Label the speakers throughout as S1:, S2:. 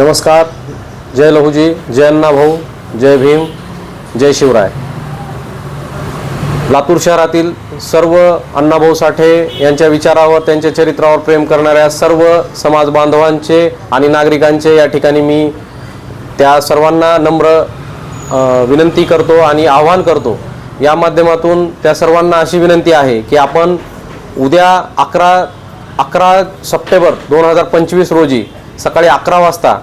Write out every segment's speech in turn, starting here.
S1: नमस्कार जय लहूजी जय अण्णा भाऊ जय भीम जय शिवराय. लातूर शहरातील सर्व अण्णाभाऊ साठे यांच्या विचारावर त्यांच्या चरित्रावर प्रेम करणाऱ्या सर्व समाज बांधवांचे आणि नागरिकांचे या ठिकाणी मी त्या सर्वांना नम्र विनंती करतो आणि आवाहन करतो. या माध्यमातून त्या सर्वांना अशी विनंती आहे की आपण उद्या अकरा अकरा सप्टेंबर दोन हजार पंचवीस रोजी सकाळी अकरा वाजता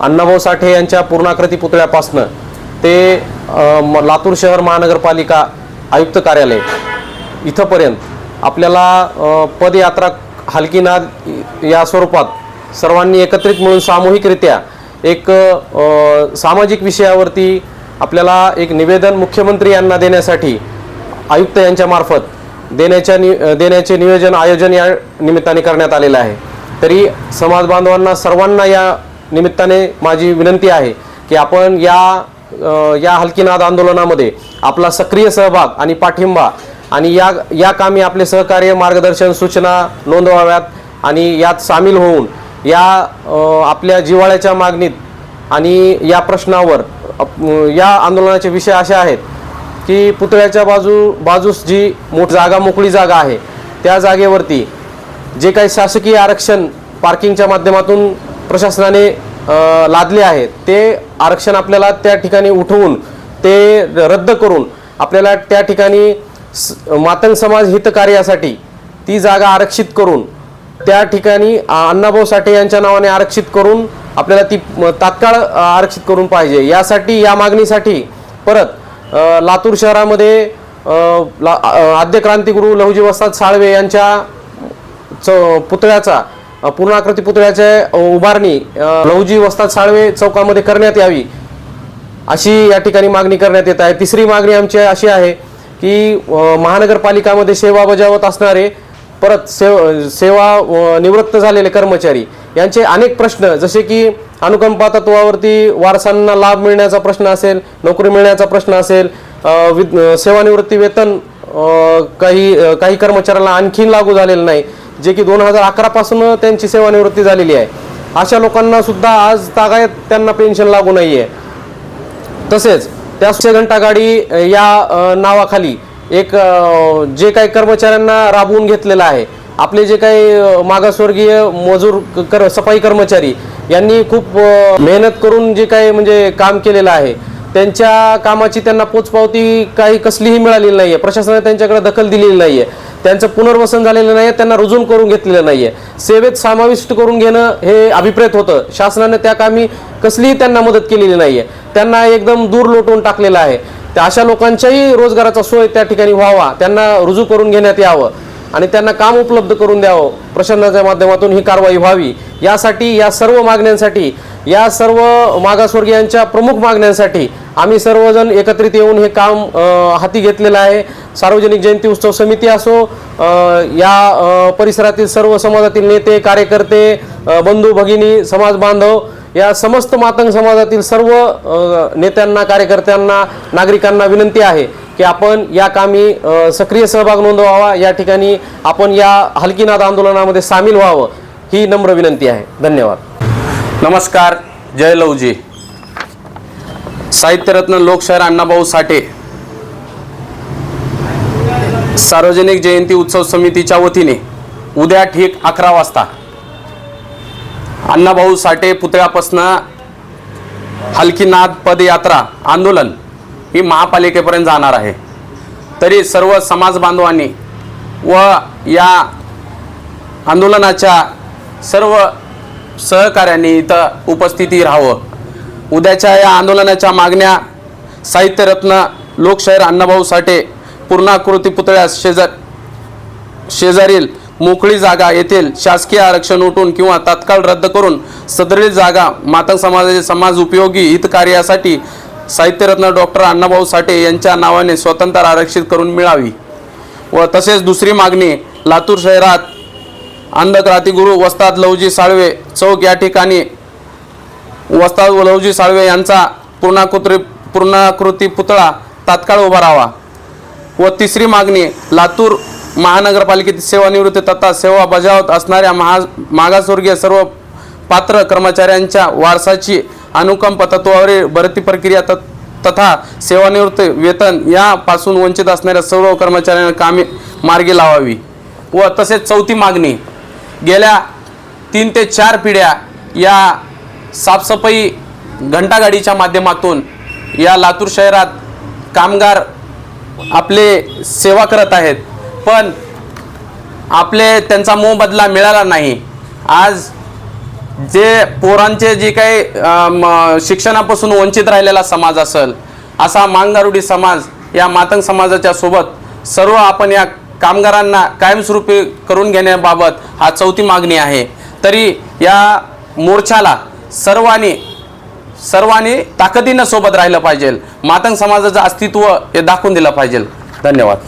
S1: अण्णाभाऊ साठे यांच्या पूर्णाकृती पुतळ्यापासनं ते म- लातूर शहर महानगरपालिका आयुक्त कार्यालय इथंपर्यंत आपल्याला पदयात्रा हलकीनाद या स्वरूपात सर्वांनी एकत्रित मिळून सामूहिकरित्या एक सामाजिक विषयावरती आपल्याला एक निवेदन मुख्यमंत्री यांना देण्यासाठी आयुक्त यांच्यामार्फत देण्याच्या नि देण्याचे नियोजन आयोजन या निमित्ताने करण्यात आलेलं आहे. तरी समाज बांधवांना सर्वांना या निमित्ताने माझी विनंती आहे की आपण या या हलकीनाद आंदोलनामध्ये आपला सक्रिय सहभाग आणि पाठिंबा आणि या या कामी आपले सहकार्य मार्गदर्शन सूचना नोंदवाव्यात आणि यात सामील होऊन या आपल्या जिव्हाळ्याच्या मागणीत आणि या प्रश्नावर या आंदोलनाचे विषय असे आहेत की पुतळ्याच्या बाजू बाजूस जी मोठ जागा मोकळी जागा आहे त्या जागेवरती जे काही शासकीय आरक्षण पार्किंगच्या माध्यमातून प्रशासनाने लादले आहे ते आरक्षण आपल्याला त्या ठिकाणी उठवून ते रद्द करून आपल्याला त्या ठिकाणी स- मातंग समाज हितकार्यासाठी ती जागा आरक्षित करून त्या ठिकाणी अण्णाभाऊ साठे यांच्या नावाने आरक्षित करून आपल्याला ती तात्काळ आरक्षित करून पाहिजे. यासाठी या मागणीसाठी परत लातूर शहरामध्ये ला- आद्य क्रांतिगुरू लहुजी वस्ताद साळवे यांच्या च पुतळ्याचा पूर्ण आकृती पुतळ्याच्या उभारणी लौजी वस्ताद साळवे चौकामध्ये करण्यात यावी अशी या ठिकाणी मागणी करण्यात येत आहे. तिसरी मागणी आमची अशी आहे की महानगरपालिकामध्ये सेवा बजावत असणारे परत सेव सेवा निवृत्त झालेले कर्मचारी यांचे अनेक प्रश्न जसे की अनुकंपा तत्वावरती वारसांना लाभ मिळण्याचा प्रश्न असेल नोकरी मिळण्याचा प्रश्न असेल विद- सेवानिवृत्ती वेतन काही काही कर्मचाऱ्यांना आणखीन लागू झालेलं नाही. जे की दोन हजार अकरापासून त्यांची सेवानिवृत्ती झालेली आहे. अशा लोकांना सुद्धा आज तागायत त्यांना पेन्शन लागू नाही आहे तसेच त्या घंटा गाडी या नावाखाली एक जे काही कर्मचाऱ्यांना राबवून घेतलेलं आहे. आपले जे काही मागासवर्गीय मजूर क- कर सफाई कर्मचारी यांनी खूप मेहनत करून जे काही म्हणजे काम केलेलं आहे. त्यांच्या कामाची त्यांना पोचपावती काही कसलीही मिळालेली नाही आहे प्रशासनाने त्यांच्याकडे दखल दिलेली नाही आहे त्यांचं पुनर्वसन झालेलं नाही आहे त्यांना रुजून करून घेतलेलं नाही आहे सेवेत समाविष्ट करून घेणं हे अभिप्रेत होतं. शासनाने त्या कामी कसलीही त्यांना मदत केलेली नाही आहे त्यांना एकदम दूर लोटून टाकलेलं आहे. त्या अशा लोकांच्याही रोजगाराचा सोय त्या ठिकाणी व्हावा. त्यांना रुजू करून घेण्यात यावं. आणि त्यांना काम उपलब्ध करून द्यावं. प्रशासनाच्या माध्यमातून ही कारवाई व्हावी. यासाठी या सर्व मागण्यांसाठी या सर्व मागासवर्गीयांच्या प्रमुख मागण्यांसाठी आम्ही सर्वजण एकत्रित येऊन हे काम हाती घेतलेलं आहे. सार्वजनिक जयंती उत्सव समिती असो या परिसरातील सर्व समाजातील नेते कार्यकर्ते बंधू भगिनी समाज बांधव या समस्त मातंग समाजातील सर्व नेत्यांना कार्यकर्त्यांना नागरिकांना विनंती आहे की आपण या कामी सक्रिय सहभाग नोंदवावा. या ठिकाणी आपण या हलकीनाद आंदोलनामध्ये सामील व्हावं ही नम्र विनंती आहे. धन्यवाद.
S2: नमस्कार जय लवजी साहित्यरत्न लोकशाहीर अण्णाभाऊ साठे. सार्वजनिक जयंती उत्सव समितीच्या वतीने उद्या ठीक अकरा वाजता. अण्णाभाऊ साठे पुतळ्यापासनं हलकीनाथ पदयात्रा आंदोलन ही महापालिकेपर्यंत जाणार आहे. तरी सर्व समाज बांधवांनी व या आंदोलनाच्या सर्व सहकार्यांनी इथं उपस्थिती राहावं. उद्याच्या या आंदोलनाच्या मागण्या साहित्यरत्न लोकशाहीर अण्णाभाऊ साठे पूर्णाकृती पुतळ्यास शेजार शेजारील मोकळी जागा येथील शासकीय आरक्षण उठून किंवा तात्काळ रद्द करून सदरील जागा मातंग समाजाचे समाज उपयोगी हितकार्यासाठी साहित्यरत्न डॉक्टर अण्णाभाऊ साठे यांच्या नावाने स्वतंत्र आरक्षित करून मिळावी व तसेच दुसरी मागणी लातूर शहरात अंधक्रांतिगुरू वस्ताद लवजी साळवे चौक या ठिकाणी वस्ताद व लवजी साळवे यांचा पूर्णाकृती पूर्णाकृती पुतळा तात्काळ उभा राहावा. व तिसरी मागणी लातूर महानगरपालिकेतील सेवानिवृत्ती तथा सेवा बजावत असणाऱ्या महा मागासवर्गीय सर्व पात्र कर्मचाऱ्यांच्या वारसाची अनुकंप तत्वावरील भरती प्रक्रिया तत तथा सेवानिवृत्त वेतन यापासून वंचित असणाऱ्या सर्व कर्मचाऱ्यांना कामे मार्गी लावावी. व तसेच चौथी मागणी गेल्या तीन ते चार पिढ्या या साफसफाई घंटागाडीच्या माध्यमातून या लातूर शहरात कामगार आपले सेवा करत आहेत. पण आपले त्यांचा मोबदला मिळाला नाही. आज जे पोरांचे जे काही शिक्षणापासून वंचित राहिलेला समाज असेल असा मांगारुडी समाज या मातंग समाजाच्या सोबत सर्व आपण या कामगारांना कायमस्वरूपी करून घेण्याबाबत हा चौथी मागणी आहे. तरी या मोर्चाला सर्वांनी सर्वांनी ताकदीनं सोबत राहिलं पाहिजे. मातंग समाजाचं अस्तित्व हे दाखवून दिलं पाहिजे. धन्यवाद.